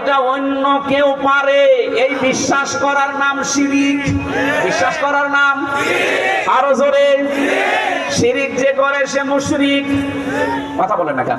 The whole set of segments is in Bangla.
ওইটা অন্য কেউ পারে। এই বিশ্বাস করার নাম শিরিক। বিশ্বাস করার নাম আরও জোরে। শিরিক যে করে সে মুশরিক। কথা বলে না কেন?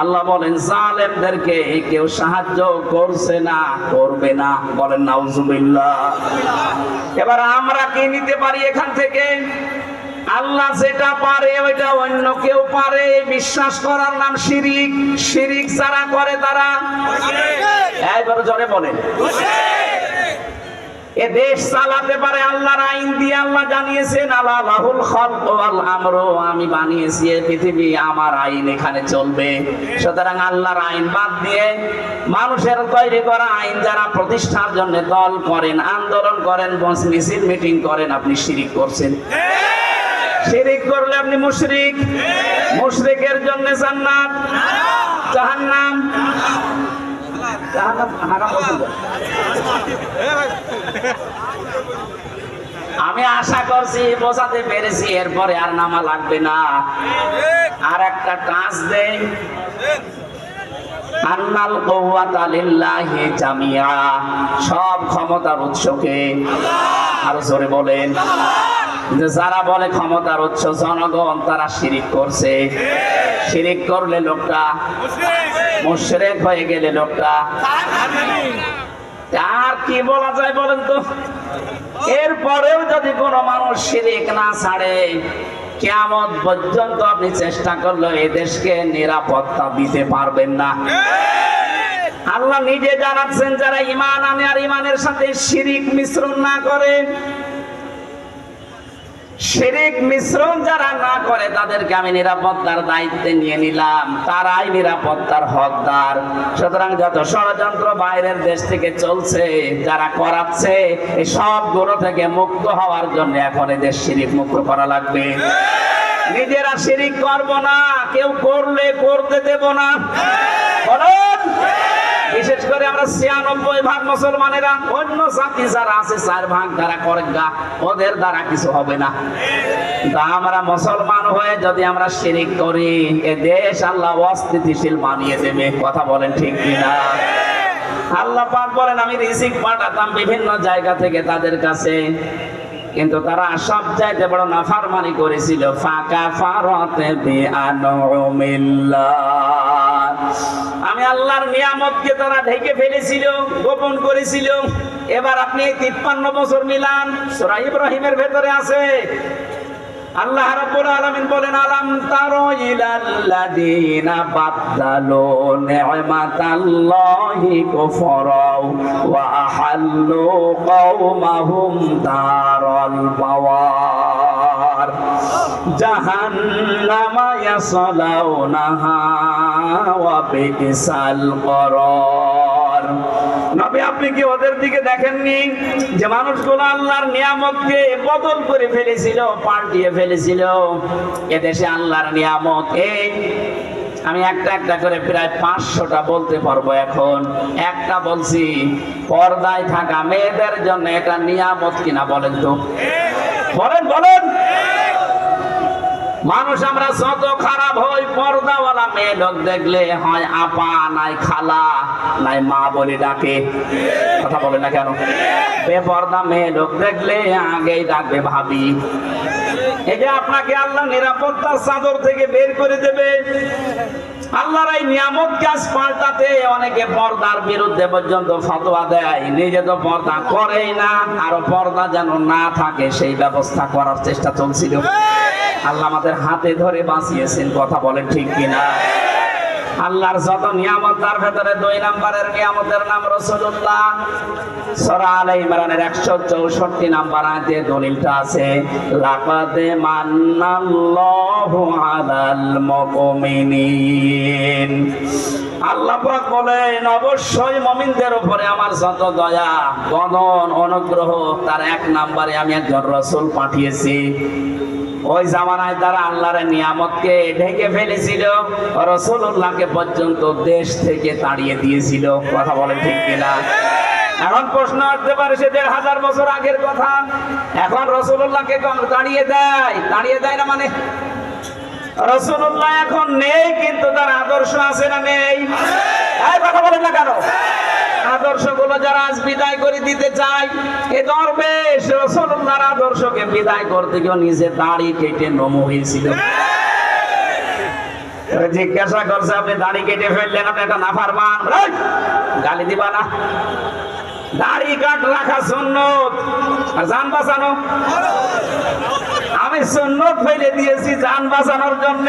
আল্লাহ বলেন জালেমদেরকে কেউ সাহায্য করছে না করবে না। বলেন নাউজুবিল্লাহ। এবার আমরা কি নিতে পারি এখান থেকে? আল্লাহ যেটা পারে ওইটা অন্য কেউ পারে। বিশ্বাস করার নাম শিরিক। শিরিক যারা করে তারা? একবার জোরে বলেন। এ দেশ চালাতে পারে আল্লাহর আইন দিয়ে আল্লাহ জানিয়েছেন আল্লাহ লাহুল খালক আমি বানিয়েছি পৃথিবী, আমার আইন এখানে চলবে। সুতরাং আল্লাহর আইন বাদ দিয়ে মানুষের তৈরি করা আইন যারা প্রতিষ্ঠার জন্য দল করেন, আন্দোলন করেন, বস মিছিল, মিটিং করেন, আপনি শিরিক করছেন। শিরিক করলে আপনি মুশরিক। মুশরিকের জন্য জান্নাত। জাহান্নাম। জাহান্নাম আমি আশা করছি, বোঝাতে পেরেছি, এরপরে আর নামা লাগবে না। আর একটা কাজ দেই। সব ক্ষমতার উৎসকে আর জোরে বলেন। যে যারা বলে ক্ষমতার উৎস, জনগণ তারা শিরিক করছে। শিরিক করলে লোকটা মুশরিক হয়ে গেলে লোকটা আর কি বলা যায় বলেন তো? এরপরেও যদি কোনো মানুষ শিরিক না ছাড়ে কেমন পর্যন্ত আপনি চেষ্টা করলে দেশকে নিরাপত্তা দিতে পারবেন না। আল্লাহ নিজে জানাচ্ছেন, যারা ইমান আনে আর ইমানের সাথে শিরিক মিশ্রণ না করে শিরিক মিশ্রণ যারা না করে, তাদেরকে আমি নিরাপত্তার দায়িত্বে নিয়ে নিলাম। তারাই নিরাপত্তার হকদার। সুতরাং যত ষড়যন্ত্র বাইরের দেশ থেকে চলছে, যারা করাচ্ছে, এই সবগুলো থেকে মুক্ত হওয়ার জন্য এখন এদের শিরিক মুক্ত করা লাগবে। নিজেরা শিরিক করব না, কেউ করলে করতে দেব না। বলুন। বিশেষ করে আমরা ছিয়ানব্বই ভাগ মুসলমানেরা, অন্য জাতি যারা আছে, চার ভাগ যারা করেন গা, ওদের দ্বারা কিছু হবে না। তা আমরা মুসলমান হয়ে যদি আমরা শিরিক করি, এ দেশ আল্লাহ অস্থিতিশীল বানিয়ে দেবে। কথা বলেন ঠিক কিনা? আল্লাহ পাক বলেন, আমি রিজিক পাঠাতাম বিভিন্ন জায়গা থেকে তাদের কাছে, কিন্তু তারা সব চাইতে বড় নাফারমানি করেছিল, ফাঁকা ফারতে আমি আল্লাহর নিয়ামতকে তারা ঢেকে ফেলেছিল, গোপন করেছিল। এবার আপনি তিপ্পান্ন বছর মিলান, সূরা ইব্রাহিমের ভেতরে আছে। আল্লাহ বলেন, আলাম তারো জাহান্নামা ইয়াসলাউনাহা ওয়া বিসাল নবী, আপনি কি ওদের দিকে দেখেননি যে মানুষগুলো আল্লাহর নিয়ামতকে বদল করে ফেলেছিল পাল্টিয়ে ফেলেছিল? এদেশে আল্লাহর নিয়ামত এই। আমি একটা একটা করে প্রায় পাঁচশোটা বলতে পারব এখন। একটা বলছি, পর্দায় থাকা মেয়েদের জন্য এটা নিয়ামত কিনা বলেন তো? বলেন বলেন। মানুষ আমরা যত খারাপ হই, পর্দাওয়ালা মেয়ে লোক দেখলে হয় আপা, নাই খালা, নাই মা বলে ডাকে। কথা বলে না কেন? বেপর্দা মেয়ে লোক দেখলে আগেই ডাকবে ভাবি। এই যে আপনাকে আল্লাহ নিরাপত্তার চাদর থেকে বের করে দেবে। আল্লাহর এই নিয়ামত গাছ পাল্টাতে? অনেকে পর্দার বিরুদ্ধে পর্যন্ত ফতোয়া দেয়। নিজে তো পর্দা করেই না আরও পর্দা যেন না থাকে সেই ব্যবস্থা করার চেষ্টা চলছিল। আল্লাহ আমাদের হাতে ধরে বাঁচিয়েছেন কথা বলেন ঠিক কিনা? আল্লাহর যত নিয়ামত, তার ভেতরে দুই নাম্বারের নিয়ামতের নাম রসুল্লাহ ইমরানের একশো চৌষট্টি আছে অবশ্যই উপরে আমার যত দয়া গণন অনুগ্রহ, তার এক নাম্বারে আমি একজন রসুল পাঠিয়েছি। ওই জামানায় তারা আল্লাহর নিয়ামতকে ঢেকে ফেলেছিল রসুল্লাহকে পর্যন্ত দেশ থেকে তাড়িয়ে দিয়েছিল। কথা বলে ঠিক কিনা? এখন প্রশ্ন আসতে পারে, সে দেড় হাজার বছর আগের কথা। এখন রসুল্লাহকে তাড়িয়ে দেয়। তাড়িয়ে দেয় না মানে? রসুল্লাহ এখন নেই, কিন্তু তার আদর্শ আছে না নেই? কথা বলেন না কেন? আদর্শগুলো যারা আজ বিদায় করে দিতে চায়, এ দরবেশ রসুল্লাহর আদর্শকে বিদায় করতে গিয়ে নিজে দাড়ি কেটে নমো হয়েছিল। জিজ্ঞাসা করছে, আপনি দাড়ি কেটে ফেললেন, আপনি একটা নাফার মান। গালি দিবা না। দাড়ি কাট রাখা সুন্নত। আর জান বাঁচানো। আমি সুন্নত ফেলে দিয়েছি জান বাঁচানোর জন্য।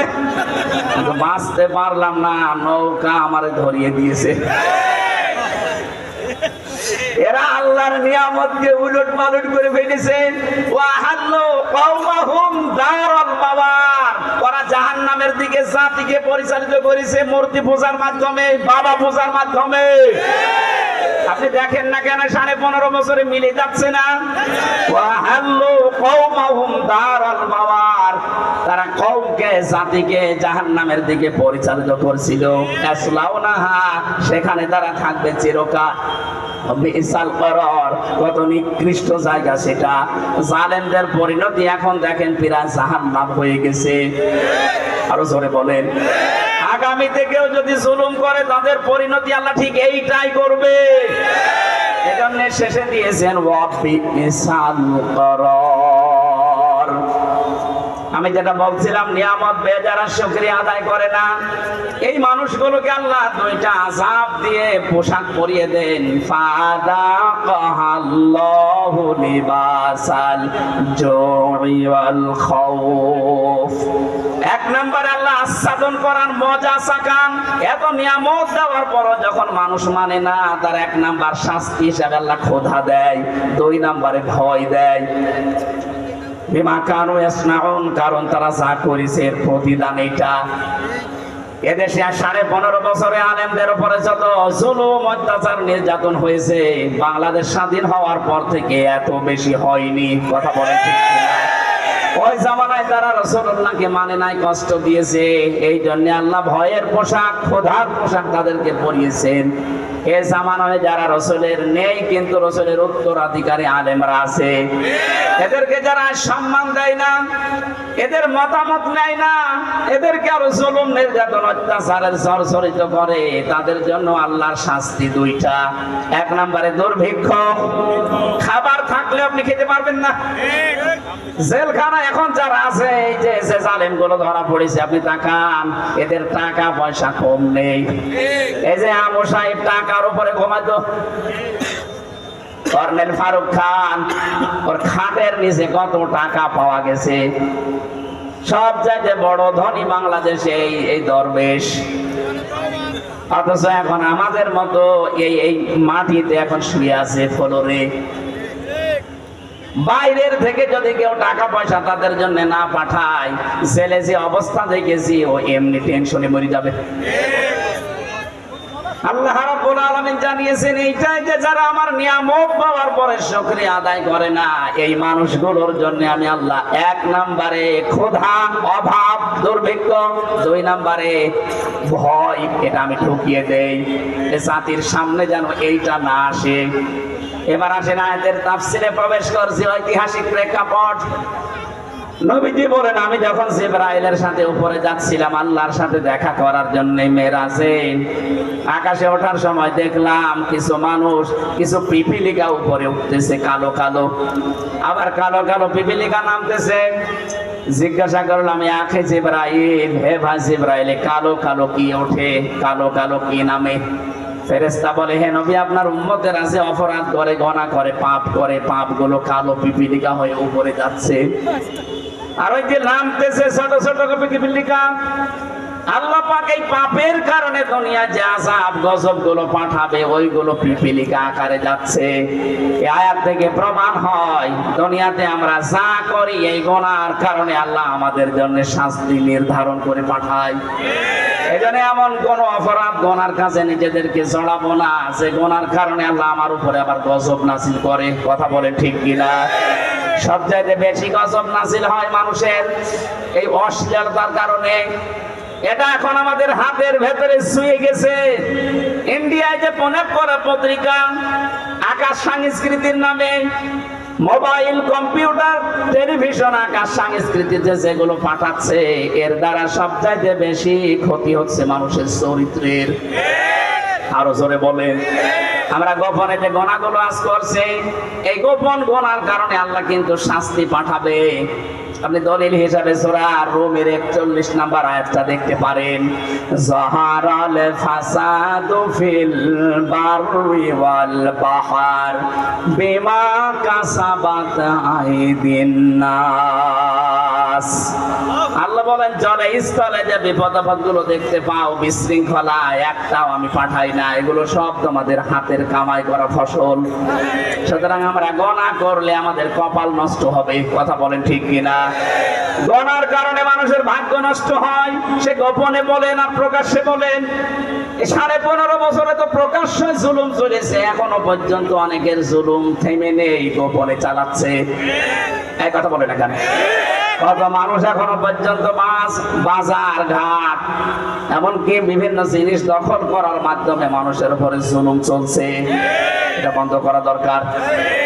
বাঁচতে পারলাম না, নৌকা আমারে ধরিয়ে দিয়েছে। এরা আল্লাহর নিয়ামতকে উলট পালট করে ফেলেছে ওয়াহাল্লু কওমাহুম দারাল বাবার ওরা জাহান্নামের দিকে, জাতিকে পরিচালিত করেছে মূর্তি মাধ্যমে, বাবা মাধ্যমে। আপনি দেখেন না কেন, সাড়ে পনেরো বছরে মিলে যাচ্ছে না? তারা জাতিকে জাহান্নামের দিকে পরিচালিত করছিল। সেখানে তারা থাকবে চিরকাল। বিশাল করর কত নিকৃষ্ট জায়গা সেটা। জালেমদের পরিণতি এখন দেখেন পীরা জাহান নাম হয়ে গেছে। আরও জোরে বলেন। আগামীতে কেউ যদি জুলুম করে, তাদের পরিণতি আল্লাহ ঠিক এইটাই করবে। এজন্য শেষে দিয়েছেন, ওয়াফি বিশাল করর। আমি যেটা বলছিলাম, নিয়ামত বেজারা যারা আদায় করে না। এই মানুষগুলোকে আল্লাহ দুইটা আজাব দিয়ে পোশাক পরিয়ে দেন। ফাদা কাহাল্লাহু লিবাসাল জুই ওয়াল খাউফ। এক নম্বরে আল্লাহ আস্বাদন করার মজা সাকান। এত নিয়ামত দেওয়ার পর যখন মানুষ মানে না, তার এক নাম্বার শাস্তি হিসাবে আল্লাহ খোধা দেয়, দুই নাম্বারে ভয় দেয়। বিমা কানু কারণ তারা যা করেছে এর প্রতিদান এটা এদেশে সাড়ে পনেরো বছরে আলেমদের উপরে যত জুলুম, অত্যাচার, নির্যাতন হয়েছে, বাংলাদেশ স্বাধীন হওয়ার পর থেকে এত বেশি হয়নি কথা বলে ঠিক? ওই জামানায় তারা রসুল্লাহকে মানে নাই, কষ্ট দিয়েছে। এই জন্য আল্লাহ ভয়ের পোশাক, খোদার পোশাক তাদেরকে পরিয়েছেন। এ জামানায় যারা রসুলের নেই, কিন্তু রসুলের উত্তরাধিকারী আলেমরা আছে। এদেরকে যারা সম্মান দেয় না, এদের মতামত নেয় না, এদেরকে আরও জুলুম, নির্যাতন, অত্যাচারের সরসরিত করে, তাদের জন্য আল্লাহর শাস্তি দুইটা। এক নম্বরে দুর্ভিক্ষ। খাবার থাকলে আপনি খেতে পারবেন না। জেলখানা এখন যারা আছে, এই যে জালেমগুলো ধরা পড়েছে, আপনি তাকান, এদের টাকা পয়সা কম নেই। এই যে আমো সাহেব টাকার উপরে ঘুমাতো কর্নেল ফারুক খান, ওর খাটের নিচে কত টাকা পাওয়া গেছে? সব চাইতে বড় ধনী বাংলাদেশে এই এই দরবেশ। অথচ এখন আমাদের মতো এই এই মাটিতে এখন শুয়ে আছে ফ্লোরে। বাইরের থেকে যদি কেউ টাকা পয়সা তাদের জন্য না পাঠায় ছেলে যে অবস্থা দেখেছি, ও এমনি টেনশনে মরে যাবে। আল্লাহ রাব্বুল আলামিন জানিয়েছেন, এইটাই যে যারা আমার নিয়ামত পাওয়ার পরে শুকরিয়া আদায় করে না, এই মানুষগুলোর জন্য আমি আল্লাহ এক নম্বরে ক্ষুধা অভাব, দুর্ভিক্ষ, দুই নম্বরে ভয়, এটা আমি ঠকিয়ে দেই। এ জাতির সামনে যেন এইটা না আসে। এবার আসেন আয়াতের তাফসিরে প্রবেশ করছি, ঐতিহাসিক প্রেক্ষাপট। নবীজি বলেন, আমি যখন জিব্রাইলের সাথে উপরে যাচ্ছিলাম, আল্লাহর সাথে দেখা করার জন্য মেরাজে আকাশে ওঠার সময় দেখলাম কিছু মানুষ, কিছু পিপিলিকা উপরে উঠতেছে, কালো কালো। আবার কালো কালো পিপিলিকা নামতেছে। জিজ্ঞাসা করলাম আখে জিব্রাইল, হে ভাই জিব্রাইল, কালো কালো কি ওঠে? কালো কালো কি নামে? ফেরেস্তা বলে, হে নবী, আপনার উম্মতের আছে অপরাধ করে, গণা করে, পাপ করে পাপগুলো কালো পিপিলিকা হয়ে উপরে যাচ্ছে। আর ওই যে নামতেছে ছোট ছোট পিপিলিকা আল্লাহ পাক এই পাপের কারণে দুনিয়া যে আযাব গজবগুলো পাঠাবে, ওইগুলো পিপিলিকা আকারে যাচ্ছে। এ আয়াত থেকে প্রমাণ হয়, দুনিয়াতে আমরা যা করি এই গোনার কারণে আল্লাহ আমাদের জন্য শাস্তি নির্ধারণ করে পাঠায়। জন্য এমন কোন অপরাধ গোনার কাছে নিজেদেরকে জড়াবো না। যে গোনার কারণে আল্লাহ আমার উপরে আবার গজব নাসিল করে। কথা বলে ঠিক কিনা? সবচাইতে বেশি গজব নাসিল হয় মানুষের এই অশ্লীলতার কারণে। এটা এখন আমাদের হাতের ভেতরে শুয়ে গেছে। ইন্ডিয়ায় যে পনেপ করা পত্রিকা, আকাশ সংস্কৃতির নামে মোবাইল, কম্পিউটার, টেলিভিশন, আকাশ, সংস্কৃতিতে যেগুলো পাঠাচ্ছে, এর দ্বারা সবচাইতে বেশি ক্ষতি হচ্ছে মানুষের চরিত্রের। আরও জোরে বলেন। আমরা গোপনে যে গোনাগুলো আজ করছে, এই গোপন গোনার কারণে আল্লাহ কিন্তু শাস্তি পাঠাবে। আপনি দলিল হিসাবে সোরা রোমের একচল্লিশ নাম্বার আয়াতটা দেখতে পারেন। জাহারাল ফাসাদু ফিল ওয়াল বাহার বিমা কাসাবাত আইদিন আল্লাহ বলেন স্থলে যে বিপদ দেখতে পাও, বিশৃঙ্খলা, একটাও আমি পাঠাই না। এগুলো সব তোমাদের হাতের কামাই করা ফসল। সুতরাং আমরা গণা করলে আমাদের কপাল নষ্ট হবে। কথা বলেন ঠিক কিনা? গণার কারণে মানুষের ভাগ্য নষ্ট হয়। সে গোপনে বলেন আর প্রকাশ্যে বলেন। সাড়ে পনেরো বছরে তো প্রকাশ্যে জুলুম চলেছে। এখনও পর্যন্ত অনেকের জুলুম থেমে নেই, গোপনে চালাচ্ছে। এই কথা বলে না কেন? কত মানুষ এখনও পর্যন্ত মাছ, বাজার, ঘাট, এমনকি বিভিন্ন জিনিস দখল করার মাধ্যমে মানুষের উপরে জুলুম চলছে। এটা বন্ধ করা দরকার।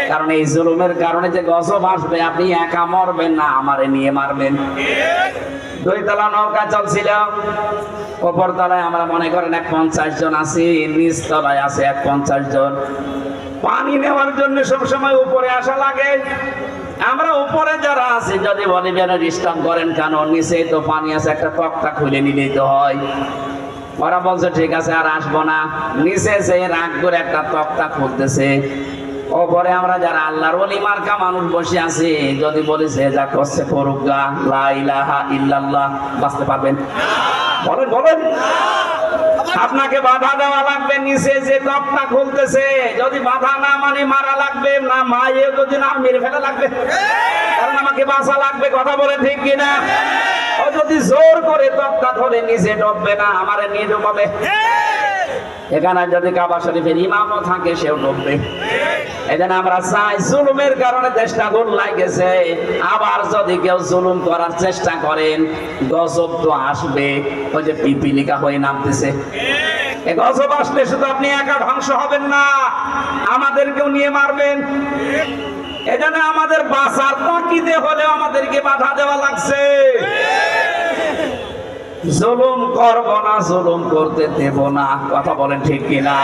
কারণ এই জুলুমের কারণে যে গজব আসবে, আপনি একা মরবেন না, আমারে নিয়ে মারবেন। দুই তলা নৌকা চলছিল। ওপর তলায় আমরা মনে করেন এক পঞ্চাশ জন আছি নিচ তলায় আছে এক পঞ্চাশ জন। পানি নেওয়ার জন্য সবসময় উপরে আসা লাগে। আমরা উপরে যারা আছি, যদি বলি যেন ডিস্টার্ব করেন কেন? নিচে তো পানি আছে, একটা তক্তা খুলে নিলেই তো হয়। ওরা বলছে, ঠিক আছে, আর আসব না। নিচে যে রাগ করে একটা তক্তা খুলতেছে। ওপরে আমরা যারা আল্লাহর ওলি মার্কা মানুষ বসে আছি, যদি বলি সে যা করছে করুক গা, লা ইলাহা ইল্লাল্লাহ, বাঁচতে পারবেন? বলেন বলেন। আপনাকে বাধা দেওয়া লাগবে নিচে যে তপটা খুলতেছে যদি বাধা না মানে মারা লাগবে না মায়ে যদি না মেরে ফেলা লাগবে। কারণ আমাকে বাঁচা লাগবে কথা বলে ঠিক কিনা? ও যদি জোর করে ধরে নিচে ডববে না আমারে নিয়ে ডুবাবে। এখানে যদি কাবা শরীফের ইমামও থাকে সেও ডুববে। এখানে আমরা চাই জুলুমের কারণে দেশটা গোল লাগেছে আবার যদি কেউ জুলুম করার চেষ্টা করেন গজব তো আসবে। ওই যে পিপিলিকা হয়ে নামতেছে। গজব আসলে শুধু আপনি একা ধ্বংস হবেন না। আমাদেরকেও নিয়ে মারবেন। এজন্য আমাদের বাঁচার তাকিদে হলেও আমাদেরকে বাধা দেওয়া লাগছে। জুলুম করব না, জুলুম করতে দেব না। কথা বলেন ঠিক কিনা?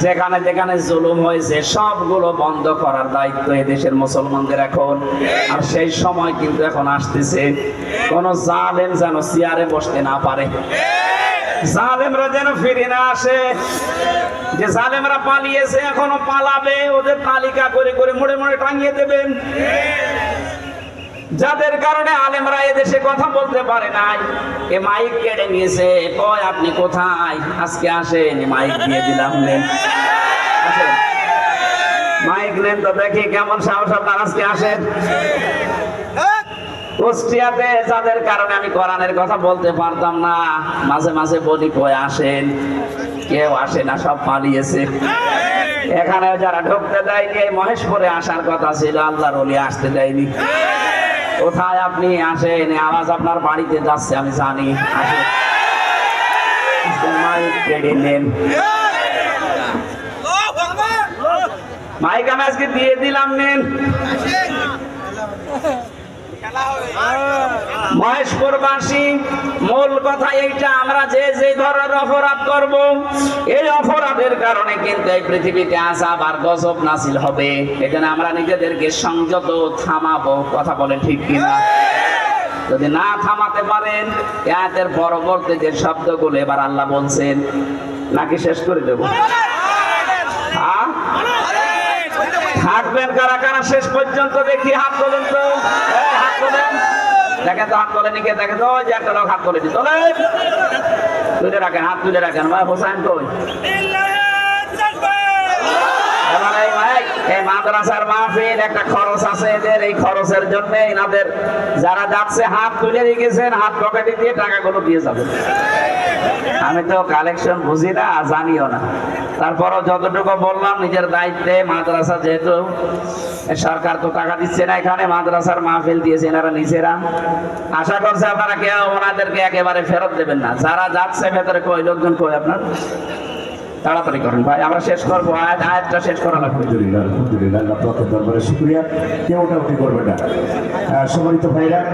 যেখানে যেখানে জুলুম হয়েছে, সবগুলো বন্ধ করার দায়িত্ব দেশের মুসলমানদের এখন। আর সেই সময় কিন্তু এখন আসতেছে। কোন জালেম যেন চেয়ারে বসতে না পারে। জালেমরা যেন ফিরে না আসে। যে জালেমরা পালিয়েছে, এখনও পালাবে। ওদের তালিকা করে করে মোড়ে মোড়ে টাঙিয়ে দেবেন যাদের কারণে আলেমরা এদেশে কথা বলতে পারে নাই। এ মাইক কেড়ে নিয়েছে। কয়, আপনি কোথায়? আজকে আসেন মাইক দিয়ে দিলাম, নেন। মাইক নেন তো দেখি কেমন সাহস আপনার আজকে আসেন। কুষ্টিয়াতে যাদের কারণে আমি কোরআনের কথা বলতে পারতাম না, মাঝে মাঝে বলি কয় আসেন? কেউ আসে না, সব পালিয়েছে। এখানে যারা ঢুকতে দেয়নি এই মহেশপুরে আসার কথা ছিল, আল্লাহর ওলি আসতে দেয়নি। কোথায় আপনি আসেন? আওয়াজ আপনার বাড়িতে যাচ্ছে, আমি জানি। মাইক আমি আজকে দিয়ে দিলাম, নেন। মহেশপুরবাসী মূল কথা এইটা আমরা যে যে ধরনের অপরাধ করব এই অপরাধের কারণে কিন্তু এই পৃথিবীতে আসাব আর গজব নাসিল হবে। এজন্য আমরা নিজেদেরকে সংযত থামাবো কথা বলে ঠিক কিনা? যদি না থামাতে পারেন এর পরবর্তী যে শব্দগুলো এবার আল্লাহ বলছেন নাকি শেষ করে দেব? হ্যাঁ? থাকবেন কারা কারা? শেষ পর্যন্ত দেখি হাত তোলেন তো। হাত তোলেন। দেখেন তো, হাত তোলেন কে? দেখেন তো যে একটা লোক হাত তোলেনি। তোলেন। তুলে রাখেন, হাত তুলে রাখেন। ভাই হোসাইন কই? এবার, এই মাদ্রাসার মাহফিল, একটা খরচ আছে এদের। এই খরচের জন্য এনাদের যারা যাচ্ছে, হাত তুলে রেখেছেন, হাত পকেটে দিয়ে টাকাগুলো দিয়ে যাবে আমি তো কালেকশন বুঝি না, জানিও না। তারপরও যতটুকু বললাম, নিজের দায়িত্বে মাদ্রাসা যেহেতু, সরকার তো টাকা দিচ্ছে না এখানে, মাদ্রাসার মাহফিল দিয়েছে এনারা নিজেরা। আশা করছে আপনারা কেউ ওনাদেরকে একেবারে ফেরত দেবেন না। যারা যাচ্ছে, ভেতরে কই লোকজন কই আপনার? তাড়াতাড়ি করেন। ভাই, আমরা শেষ করব। আয়াত আয়াতটা শেষ করা আলহামদুলিল্লাহ আলহামদুলিল্লাহ। আল্লাহ দরবারে শুক্রিয়া। কেউ ওটা করবে না। সম্মানিত ভাইরা